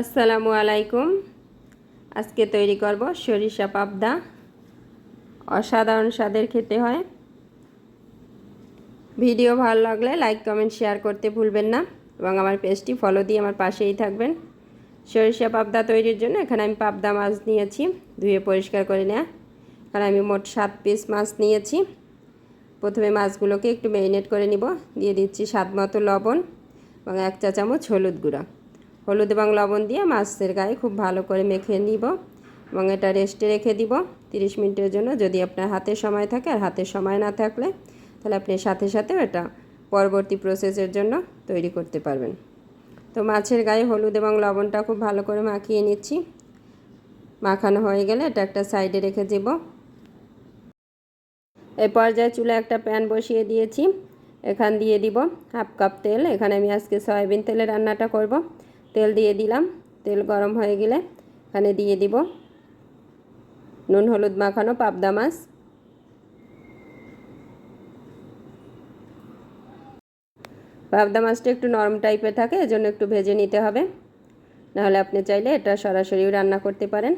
আসসালামু আলাইকুম। আজকে তৈরি করব সরিষা পাবদা। অসাধারণ স্বাদের খেতে হয়। ভিডিও ভালো লাগলে লাইক, কমেন্ট, শেয়ার করতে ভুলবেন না এবং আমার পেজটি ফলো দিয়ে আমার পাশেই থাকবেন। সরিষা পাবদা তৈরির জন্য এখানে আমি পাবদা মাছ নিয়েছি, ধুয়ে পরিষ্কার করে নেওয়া এখানে আমি মোট সাত পিস মাছ নিয়েছি। প্রথমে মাছগুলোকে একটু মেরিনেট করে নিব। দিয়ে দিচ্ছি স্বাদ মতো লবণ এবং এক চা চামচ হলুদ গুঁড়া। হলুদ এবং লবণ দিয়ে মাছের গায়ে খুব ভালো করে মেখে নিব এবং এটা রেস্টে রেখে দিব 30 মিনিটের জন্য। যদি আপনার হাতে সময় থাকে আর হাতে সময় না থাকলে তাহলে আপনি সাথে সাথে এটা পরবর্তী প্রসেসের জন্য তৈরি করতে পারবেন। তো মাছের গায়ে হলুদ এবং লবণটা খুব ভালো করে মাখিয়ে নিচ্ছি। মাখানো হয়ে গেলে এটা একটা সাইডে রেখে দেব। এই পর্যায়ে চুলে একটা প্যান বসিয়ে দিয়েছি। এখান দিয়ে দিব হাফ কাপ তেল। এখানে আমি আজকে সয়াবিন তেলে রান্নাটা করব। তেল দিয়ে দিলাম। তেল গরম হয়ে গেলে এখানে দিয়ে দিব নুন, হলুদ মাখানো পাবদা মাছ। পাবদা মাছটা একটু নরম টাইপের থাকে, এজন্য একটু ভেজে নিতে হবে। নাহলে আপনি চাইলে এটা সরাসরিও রান্না করতে পারেন।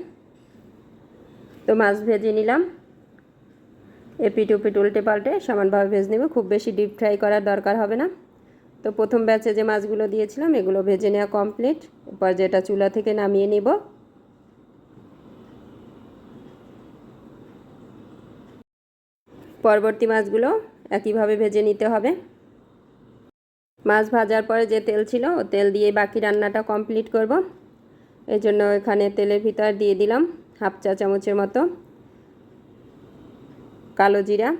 তো মাছ ভেজে নিলাম। এপিট উপিট উল্টে পাল্টে সমানভাবে ভেজে নেব, খুব বেশি ডিপ ফ্রাই করার দরকার হবে না। তো প্রথম ব্যাচে যে মাছগুলো দিয়েছিলাম, এগুলো ভেজে নেওয়া কমপ্লিট এরপর যেটা চুলা থেকে নামিয়ে নিব। পরবর্তী মাছগুলো একইভাবে ভেজে নিতে হবে। মাছ ভাজার পরে যে তেল ছিল, ও তেল দিয়ে বাকি রান্নাটা কমপ্লিট করব। এই জন্য এখানে তেলের ভিতর দিয়ে দিলাম হাফ চা চামচের মতো কালো জিরা।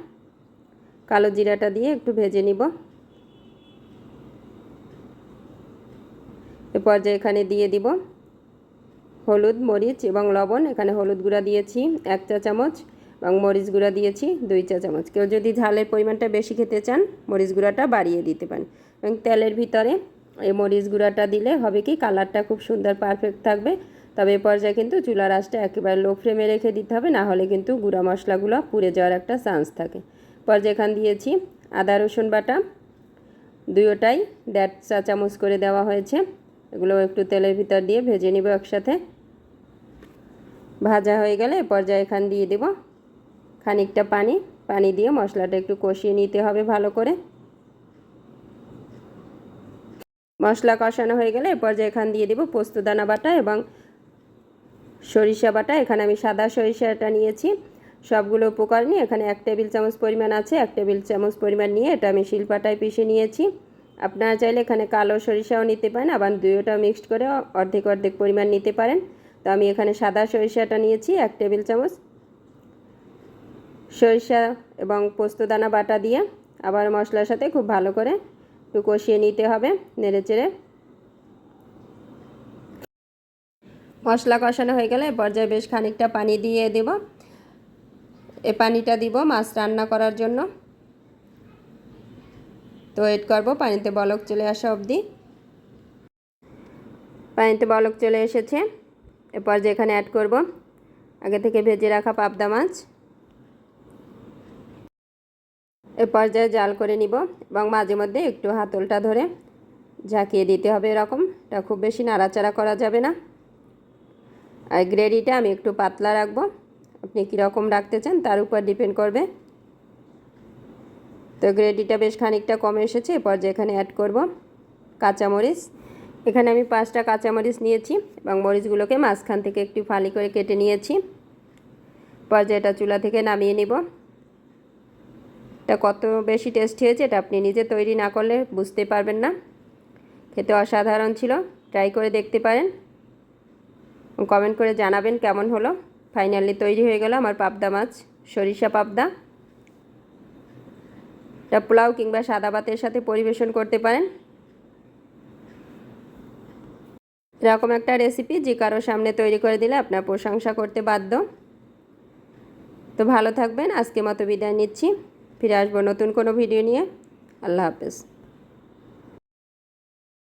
কালো জিরাটা দিয়ে একটু ভেজে নিব। পর্যায়ে এখানে দিয়ে দিব হলুদ, মরিচ এবং লবণ। এখানে হলুদ গুঁড়া দিয়েছি, এক চা চামচ এবং মরিচ গুঁড়া দিয়েছি, দুই চা চামচ। কেউ যদি ঝালের পরিমাণটা বেশি খেতে চান, মরিচ গুঁড়াটা বাড়িয়ে দিতে পারেন। এবং তেলের ভিতরে এই মরিচ গুঁড়াটা দিলে হবে কি, কালারটা খুব সুন্দর, পারফেক্ট থাকবে। তবে এ পর্যায়ে কিন্তু চুলার আঁচটা একেবারে লো ফ্লেমে রেখে দিতে হবে, না হলে কিন্তু গুঁড়া মশলাগুলো পুড়ে যাওয়ার একটা চান্স থাকে। পর্যায়ে এখান দিয়েছি আদা রসুন বাটা। দুয়োটাই দেড় চা চামচ করে দেওয়া হয়েছে। এগুলো একটু তেলের ভিতর দিয়ে ভেজে নিব একসাথে। ভাজা হয়ে গেলে পর্যায়ে এখান দিয়ে দেব খানিকটা পানি। পানি দিয়ে মশলাটা একটু কষিয়ে নিতে হবে ভালো করে। মশলা কষানো হয়ে গেলে পর্যায়ে এখান দিয়ে দেব পোস্তদানা বাটা এবং সরিষা বাটা। এখানে আমি সাদা সরিষাটা নিয়েছি। সবগুলো উপকরণই এখানে এক টেবিল চামচ পরিমাণ আছে। এক টেবিল চামচ পরিমাণ নিয়ে এটা আমি শিলপাটায় পিষে নিয়েছি। আপনারা চাইলে এখানে কালো সরিষাও নিতে পারেন, আবার দুইটা মিক্সড করে অর্ধেক অর্ধেক পরিমাণ নিতে পারেন। তো আমি এখানে সাদা সরিষাটা নিয়েছি, এক টেবিল চামচ। সরিষা এবং পোস্তদানা বাটা দিয়ে আবার মশলার সাথে খুব ভালো করে একটু কষিয়ে নিতে হবে, নেড়ে চেড়ে। মশলা কষানো হয়ে গেলে পর্যায়ে বেশ খানিকটা পানি দিয়ে দেব। এ পানিটা দিব মাছ রান্না করার জন্য। তো ওয়েট করব, পানিতে বলক চলে আসা অবধি। পানিতে বলক চলে এসেছে। এরপর যেখানে অ্যাড করব, আগে থেকে ভেজে রাখা পাবদা মাছ। এ পর্যায়ে জাল করে নিব, এবং মাঝে মধ্যে একটু হাতলটা ধরে ঝাঁকিয়ে দিতে হবে এরকম এটা খুব বেশি নাড়াচাড়া করা যাবে না। আর গ্রেভিটা আমি একটু পাতলা রাখব। আপনি কীরকম রাখতে চান, তার উপর ডিপেন্ড করবে। তো গ্রেভিটা বেশ খানিকটা কমে এসেছে, এরপর যেখানে অ্যাড করব কাঁচামরিচ। এখানে আমি পাঁচটা কাঁচামরিচ নিয়েছি এবং মরিচগুলোকে মাঝখান থেকে একটু ফালি করে কেটে নিয়েছি। পর্যায়ে এটা চুলা থেকে নামিয়ে নিব। এটা কত বেশি টেস্টি হয়েছে এটা আপনি নিজে তৈরি না করলে বুঝতে পারবেন না। খেতে অসাধারণ ছিল ট্রাই করে দেখতে পারেন। কমেন্ট করে জানাবেন কেমন হলো। ফাইনালি তৈরি হয়ে গেল আমার পাবদা মাছ, সরিষা পাবদা। এটা পোলাও কিংবা সাদা ভাতের সাথে পরিবেশন করতে পারেন। এরকম একটা রেসিপি যে কারও সামনে তৈরি করে দিলে আপনার প্রশংসা করতে বাধ্য। তো ভালো থাকবেন আজকে মতো বিদায় নিচ্ছি। ফিরে আসব নতুন কোনো ভিডিও নিয়ে। আল্লাহ হাফেজ।